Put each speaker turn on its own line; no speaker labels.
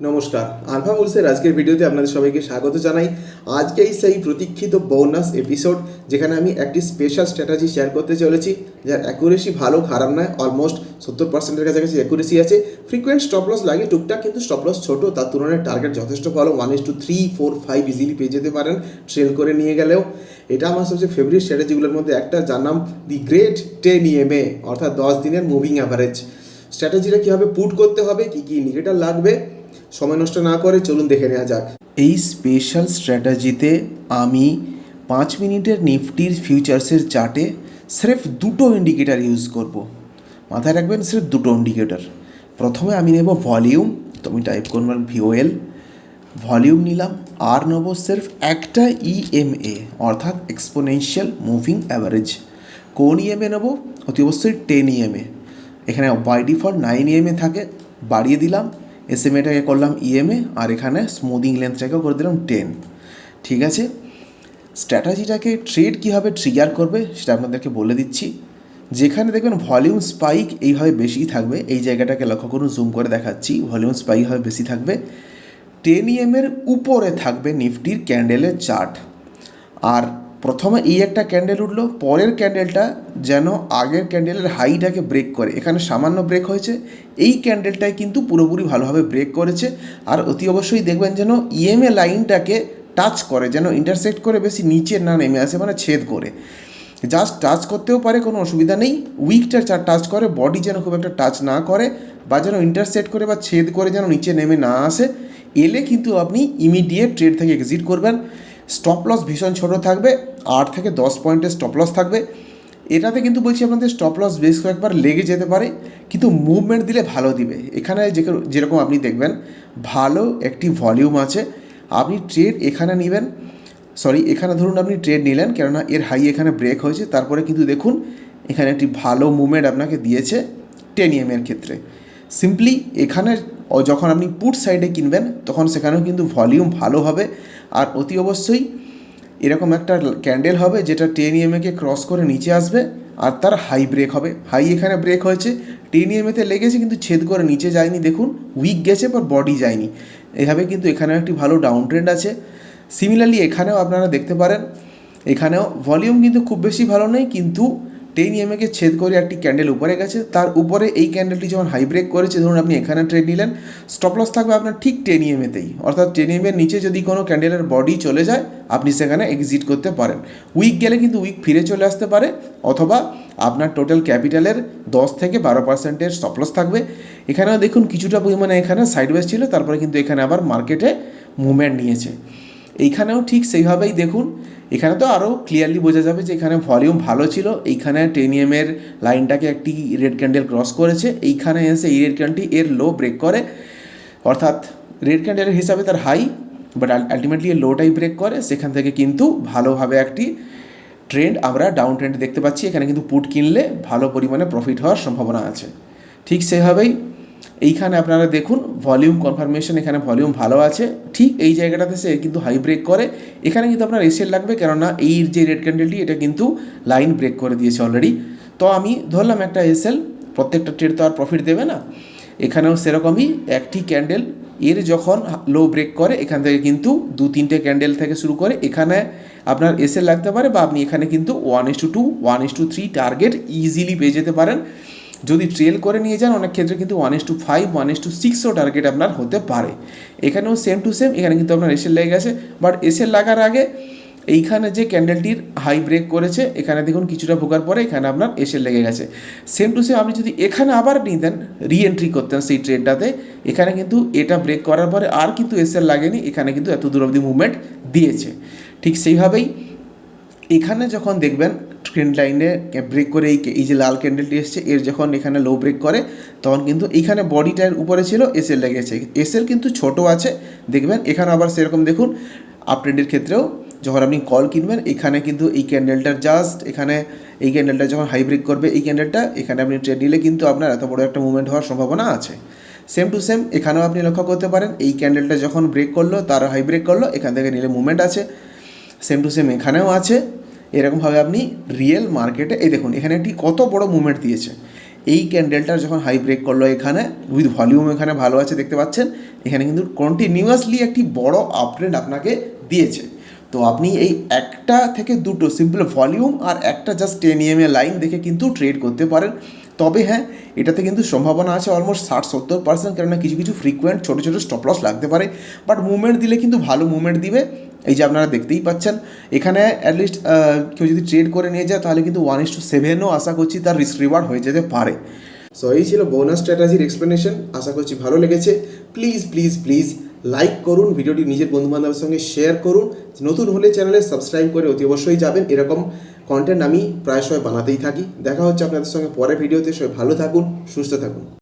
নমস্কার, আলফা বুলসের আজকের ভিডিওতে আপনাদের সবাইকে স্বাগত জানাই। আজকেই সেই প্রতীক্ষিত বোনাস এপিসোড যেখানে আমি একটি স্পেশাল স্ট্র্যাটাজি শেয়ার করতে চলেছি, যার অ্যাকুরেসি ভালো, খারাপ নয় অলমোস্ট সত্তর পার্সেন্টের কাছাকাছি অ্যাকুরেসি আছে। ফ্রিকোয়েন্ট স্টপ লস লাগে, টুকটাক কিন্তু স্টপ লস ছোটো, তার তুলনায় টার্গেট যথেষ্ট ভালো one is to three four five easily পেয়ে যেতে পারেন ট্রেল করে নিয়ে গেলেও। এটা আমার সবচেয়ে ফেভারিট স্ট্র্যাটেজিগুলোর মধ্যে একটা, যার নাম দি গ্রেট টেন ইএমএ অর্থাৎ দশ দিনের মুভিং অ্যাভারেজ স্ট্র্যাটেজিটা কীভাবে পুট করতে হবে, কী কী ইন্ডিকেটার লাগবে সময় নষ্ট না করে চলুন দেখে নেওয়া যাক। এই স্পেশাল স্ট্র্যাটাজিতে আমি পাঁচ মিনিটের নিফটির ফিউচার্সের চার্টে স্রেফ দুটো ইন্ডিকেটার ইউজ করব। মাথায় রাখবেন স্রেফ দুটো ইন্ডিকেটার প্রথমে আমি নেব ভলিউম তো আমি টাইপ করবেন ভিওএল ভলিউম নিলাম, আর নেব স্রেফ একটা ইএমএ অর্থাৎ এক্সপোনেনশিয়াল মুভিং অ্যাভারেজ কোন ইএমএ নেব? অতি অবশ্যই টেন ইএমএ এখানে বাই ডিফল্ট নাইন ইএমএ থাকে, বাড়িয়ে দিলাম এসএমএটাকে করলাম ইএমএ আর এখানে স্মুদিং লেন্থটাকেও করে দিলাম টেন ঠিক আছে? স্ট্র্যাটাজিটাকে ট্রেড কীভাবে ট্রিগার করবে সেটা আপনাদেরকে বলে দিচ্ছি। যেখানে দেখবেন ভলিউম স্পাইক এইভাবে বেশি থাকবে। এই জায়গাটাকে লক্ষ্য করুন জুম করে দেখাচ্ছি। ভলিউম স্পাইক হবে বেশি থাকবে। টেন ইএমের উপরে থাকবে নিফটির ক্যান্ডেলের চার্ট আর প্রথমে এই একটা ক্যান্ডেল উঠল, পরের ক্যান্ডেলটা যেন আগের ক্যান্ডেলের হাইটাকে ব্রেক করে। এখানে সামান্য ব্রেক হয়েছে। এই ক্যান্ডেলটাই কিন্তু পুরোপুরি ভালোভাবে ব্রেক করেছে। আর অতি অবশ্যই দেখবেন যেন ইএমএ লাইনটাকে টাচ করে, যেন ইন্টারসেক্ট করে বেশি নিচে না নেমে আসে মানে ছেদ করে। জাস্ট টাচ করতেও পারে, কোনো অসুবিধা নেই। উইকটা চা টাচ করে বডি যেন খুব একটা টাচ না করে, বা যেন ইন্টারসেক্ট করে বা ছেদ করে যেন নিচে নেমে না আসে, এলে কিন্তু আপনি ইমিডিয়েট ট্রেড থেকে এক্সিট করবেন। স্টপ লস ভীষণ ছোট থাকবে, আট থেকে দশ পয়েন্টের স্টপ লস থাকবে। এটাতে কিন্তু বলছি আপনাদের স্টপ লস বেশ কয়েকবার লেগে যেতে পারে, কিন্তু মুভমেন্ট দিলে ভালো দিবে। এখানে যে যেরকম আপনি দেখবেন, ভালো একটি ভলিউম আছে। আপনি ট্রেড এখানে নেবেন সরি এখানে ধরুন আপনি ট্রেড নিলেন, কেননা এর হাই এখানে ব্রেক হয়েছে। তারপরে কিন্তু দেখুন, এখানে একটি ভালো মুভমেন্ট আপনাকে দিয়েছে টেন এর ক্ষেত্রে। সিম্পলি এখানে যখন আপনি পুট সাইডে কিনবেন, তখন সেখানেও কিন্তু ভলিউম ভালো হবে। আর অতি অবশ্যই এরকম একটা ক্যান্ডেল হবে যেটা টেন ইএমএকে ক্রস করে নিচে আসবে আর তার হাই ব্রেক হবে। হাই এখানে ব্রেক হয়েছে। টেন ইএমএতে লেগেছে কিন্তু ছেদ করে নিচে যায়নি। দেখুন উইক গেছে পর বডি যায়নি। এভাবে কিন্তু এখানেও একটি ভালো ডাউন ট্রেন্ড আছে। সিমিলারলি এখানেও আপনারা দেখতে পারেন, এখানেও ভলিউম কিন্তু খুব বেশি ভালো নেই, কিন্তু টেন ইএমএকে ছেদ করে একটি ক্যান্ডেল উপরে গেছে। তার উপরে এই ক্যান্ডেলটি যখন হাই ব্রেক করেছে, ধরুন আপনি এখানে ট্রেড নিলেন স্টপ লস থাকবে আপনার ঠিক টেন ইএমএতেই অর্থাৎ টেন ইএমের নিচে যদি কোনো ক্যান্ডেলের বডি চলে যায়, আপনি সেখানে এক্সিট করতে পারেন। উইক গেলে কিন্তু উইক ফিরে চলে আসতে পারে, অথবা আপনার টোটাল ক্যাপিটালের দশ থেকে বারো পার্সেন্টের স্টপ লস থাকবে। এখানেও দেখুন, কিছুটা পরিমাণে এখানে সাইডওয়েজ ছিল, তারপরে কিন্তু এখানে আবার মার্কেটে মুভমেন্ট নিয়েছে। এইখানেও ঠিক সেইভাবেই দেখুন। এখানে তো আরও ক্লিয়ারলি বোঝা যাবে যে এখানে ভলিউম ভালো ছিল। এইখানে টেনিএমের লাইনটাকে একটি রেড ক্যান্ডেল ক্রস করেছে। এইখানে এসে এই রেড ক্যান্ডেলটি এর লো ব্রেক করে। অর্থাৎ রেড ক্যান্ডেলের হিসাবে তার হাই বাট আলটিমেটলি এর লোটাই ব্রেক করে। সেখান থেকে কিন্তু ভালোভাবে একটি ট্রেন্ড আমরা ডাউন ট্রেন্ড দেখতে পাচ্ছি। এখানে কিন্তু পুট কিনলে ভালো পরিমাণে প্রফিট হওয়ার সম্ভাবনা আছে। ঠিক সেভাবেই এইখানে আপনারা দেখুন ভলিউম কনফার্মেশন এখানে ভলিউম ভালো আছে। ঠিক এই জায়গাটাতে সে কিন্তু হাই ব্রেক করে। এখানে কিন্তু আপনার এসএল লাগবে, কেননা এই যে রেড ক্যান্ডেলটি এটা কিন্তু লাইন ব্রেক করে দিয়েছে অলরেডি তো আমি ধরলাম একটা এসএল প্রত্যেকটা ট্রেড তো আর প্রফিট দেবে না। এখানেও সেরকমই একটি ক্যান্ডেল এর যখন লো ব্রেক করে, এখান থেকে কিন্তু দু তিনটে ক্যান্ডেল থেকে শুরু করে, এখানে আপনার এসএল লাগতে পারে বা আপনি এখানে কিন্তু one is to two one is to three target easily পেয়ে যেতে পারেন। যদি ট্রেল করে নিয়ে যান, অনেক ক্ষেত্রে কিন্তু one is to five one is to সিক্সও target আপনার হতে পারে। এখানেও সেম টু সেম এখানে কিন্তু আপনার এসএল লেগে গেছে বাট এসএল লাগার আগে এইখানে যে ক্যান্ডেলটির হাই ব্রেক করেছে, এখানে দেখুন কিছুটা ভোগার পরে এখানে আপনার এসে লেগে গেছে। সেম টু সেম আপনি যদি এখানে আবার নিতেন রি এন্ট্রি করতেন সেই ট্রেডটাতে এখানে কিন্তু এটা ব্রেক করার পরে আর কিন্তু এসএল লাগেনি, এখানে কিন্তু এত দূর অবধি মুভমেন্ট দিয়েছে। ঠিক সেইভাবেই এখানে যখন দেখবেন ট্রেন্ড লাইনে ব্রেক করে এই এই যে লাল ক্যান্ডেলটি এসছে, এর যখন এখানে লো ব্রেক করে, তখন কিন্তু এইখানে বডিটার উপরে ছিল এসএল লেগেছে। এসএল কিন্তু ছোট আছে, দেখবেন? এখানে আবার সেরকম দেখুন আপডেটের ক্ষেত্রেও যখন আপনি কল কিনবেন, এখানে কিন্তু এই ক্যান্ডেলটার জাস্ট এখানে এই ক্যান্ডেলটা যখন হাই ব্রেক করবে, এই ক্যান্ডেলটা এখানে আপনি ট্রেড নিলে কিন্তু আপনার এত বড় একটা মুভমেন্ট হওয়ার সম্ভাবনা আছে। সেম টু সেম এখানেও আপনি লক্ষ্য করতে পারেন, এই ক্যান্ডেলটা যখন ব্রেক করল, তার হাই ব্রেক করল, এখান থেকে নিলে মুভমেন্ট আছে। সেম টু সেম এখানেও আছে। এরকমভাবে আপনি রিয়েল মার্কেটে এই দেখুন, এখানে একটি কত বড় মুভমেন্ট দিয়েছে। এই ক্যান্ডেলটার যখন হাই ব্রেক করল এখানে উইথ ভলিউম এখানে ভালো আছে, দেখতে পাচ্ছেন, এখানে কিন্তু কন্টিনিউয়াসলি একটি বড় আপট্রেন্ড আপনাকে দিয়েছে। তো আপনি এই একটা থেকে দুটো সিম্পল ভলিউম আর একটা জাস্ট টেন ইএমএ লাইন দেখে কিন্তু ট্রেড করতে পারেন। তবে হ্যাঁ এটাতে কিন্তু সম্ভাবনা আছে অলমোস্ট ষাট, সত্তর পার্সেন্ট কেননা কিছু কিছু ফ্রিকুয়েন্ট ছোটো ছোটো স্টপ লস লাগতে পারে। বাট মুভমেন্ট দিলে কিন্তু ভালো মুভমেন্ট দিবে। এই যে আপনারা দেখতেই পাচ্ছেন, এখানে অ্যাটলিস্ট কেউ যদি ট্রেড করে নিয়ে যায়, তাহলে কিন্তু ওয়ান ইস টু সেভেনও আশা করছি তার রিস্ক রিওয়ার্ড হয়ে যেতে পারে। সো এই ছিল বোনাস স্ট্র্যাটাজির এক্সপ্লেনেশন আশা করছি ভালো লেগেছে। প্লিজ প্লিজ প্লিজ লাইক করুন, ভিডিওটি নিজের বন্ধুবান্ধবের সঙ্গে শেয়ার করুন। নতুন হলে চ্যানেলে সাবস্ক্রাইব করে অতি অবশ্যই যাবেন। এরকম কন্টেন্ট আমি প্রায় সময় বানাতেই থাকি। দেখা হচ্ছে আপনাদের সঙ্গে পরের ভিডিওতে সবাই ভালো থাকুন, সুস্থ থাকুন।